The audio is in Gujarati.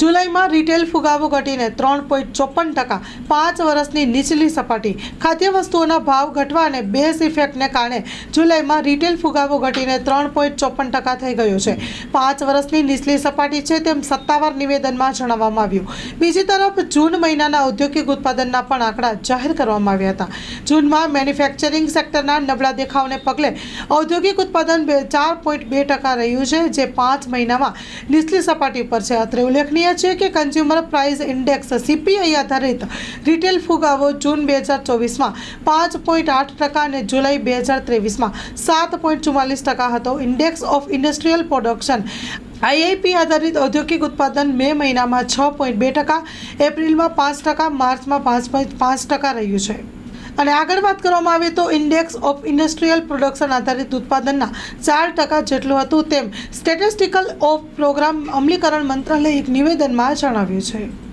જુલાઈમાં રિટેલ ફુગાવો ઘટીને ત્રણ પોઈન્ટ ચોપન ટકા, પાંચ વર્ષની નીચલી સપાટી. ખાદ્ય વસ્તુઓના ભાવ ઘટવા અને બેઝ ઇફેક્ટને કારણે જુલાઈમાં રિટેલ ફુગાવો ઘટીને ત્રણ પોઈન્ટ ચોપન ટકા થઈ ગયો છે. પાંચ વર્ષની નીચલી સપાટી છે તેમ સત્તાવાર નિવેદનમાં જણાવવામાં આવ્યું. બીજી તરફ, જૂન મહિનાના ઔદ્યોગિક ઉત્પાદનના પણ આંકડા જાહેર કરવામાં આવ્યા હતા. જૂનમાં મેન્યુફેક્ચરિંગ સેક્ટરના નબળા દેખાવને પગલે ઔદ્યોગિક ઉત્પાદન બે ચાર પોઈન્ટ બે ટકા રહ્યું છે, જે પાંચ મહિનામાં નીચલી સપાટી પર છે. અત્રે ઉલ્લેખનીય છે કે કન્ઝ્યુમર પ્રાઇસ ઇન્ડેક્સ સીપીઆઈ આધારિત રિટેલ ફુગાવો જૂન બે હજાર ચોવીસમાં પાંચ પોઈન્ટ આઠ ટકા અને જુલાઈ બે હજાર ત્રેવીસમાં સાત પોઈન્ટ ચુમ્માલીસ ટકા હતો. Index of industrial production IIP આધારિત ઔદ્યોગિક ઉત્પાદન મે મહિનામાં છ પોઈન્ટ બે ટકા, એપ્રિલમાં પાંચ ટકા, માર્ચમાં પાંચ પોઈન્ટ પાંચ ટકા રહ્યું છે. અને આગળ વાત કરવામાં આવે તો ઇન્ડેક્સ ઓફ ઇન્ડસ્ટ્રીયલ પ્રોડક્શન આધારિત ઉત્પાદનના ચાર ટકા જેટલું હતું તેમ સ્ટેટિસ્ટિકલ ઓફ પ્રોગ્રામ અમલીકરણ મંત્રાલયે એક નિવેદનમાં જણાવ્યું છે.